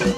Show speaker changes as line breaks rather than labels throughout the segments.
လူ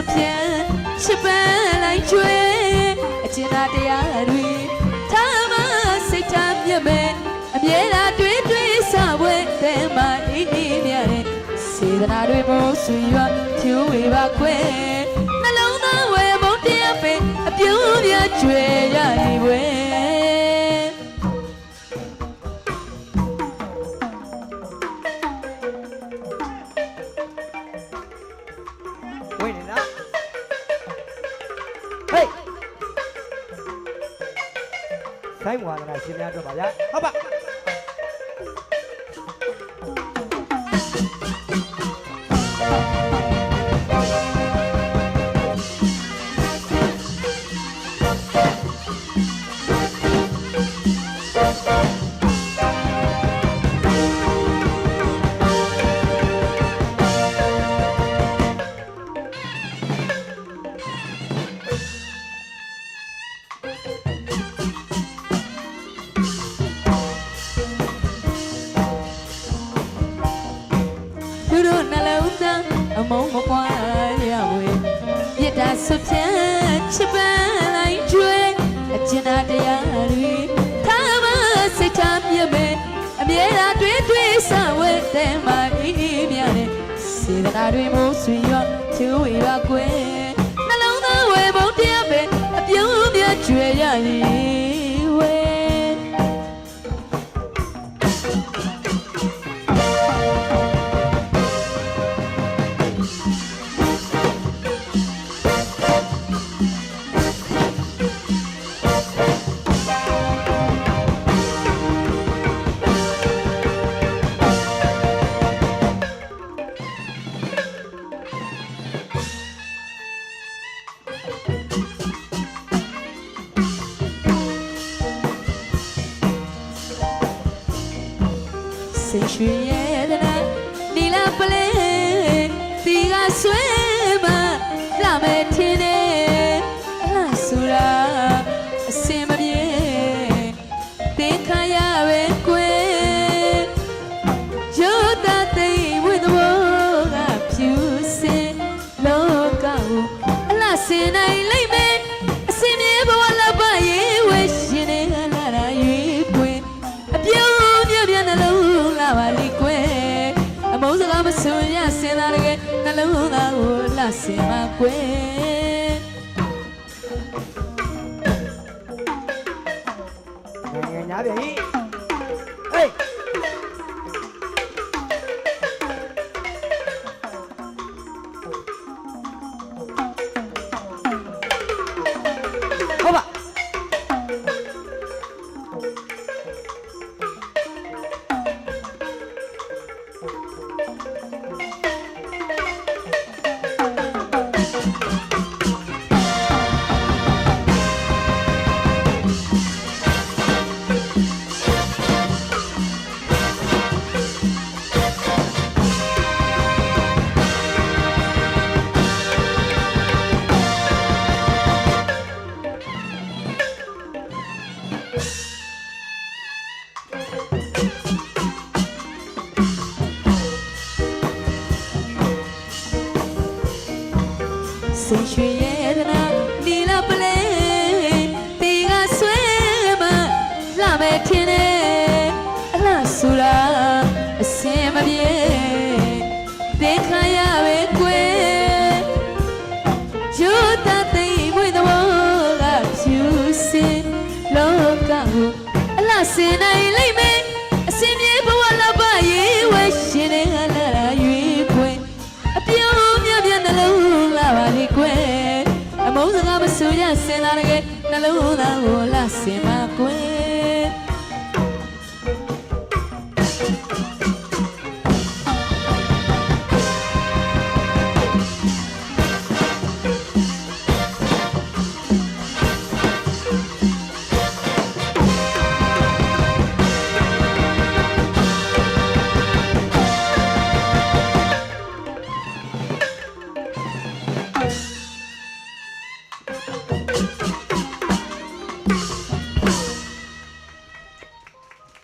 စ်တာဆွပြန်ချစ်ပန်းလိုက်ကျွေးအကျဉ်းသားတရားတွေထားမစိတ်ချမြတ်မဲ့အမြဲတမ်းတွေးတွေးဆဝဲတဲ့မအေးအေးမြတဲ့စေတနာတွေမို့ဆွေရွာဖြူဝေပါခွဲနှလုံးသားဝဲမုန်းတရားပဲအပြုံးပြကျွေရည်ဝဲ
ဆိုင်ဝါဒနာရှင်များအတွက်ပါဗျာဟုတ်ပါ
အမုန်းမပွားရဝေမြစ်တာဆွပြန်ချစ်ပန်းလိုက်ကျွေးအကျဉ်းသားတရားတွေထားမစိတ်ထားမြတ်မဲ့အမြဲတမ်းတွေးတွေးဆဝဲတဲ့မအေးမြတဲ့စေတနာတွေမို့ဆွေရောချူဝေပါကွယ်နှလုံးသားဝဲဘုံတရားပဲအပြုံးပြကျွေရည် စိတ်ရွှင်ရဲ့တနာနီလာပလဲတီကဆွဲ လုံးသားကိုလှစင်ပါကွယ်ငယ်ငယ်
ညားပြီဟေးဟုတ်
စိတ်ရွှင်ရဲ့တနာနီလာပလဲတီကဆွဲမလာမဲ့ထင်းနေအလားဆူရာအစင်မပြေတင်ခါရပဲကွယ်ရိုးသားသိမ်မွေသဘောကဖြူစင်လောကကိုအလားစင်နိုင် စင်လာတဲ့နှလုံးသားကိုလှဆင်ပါကွယ်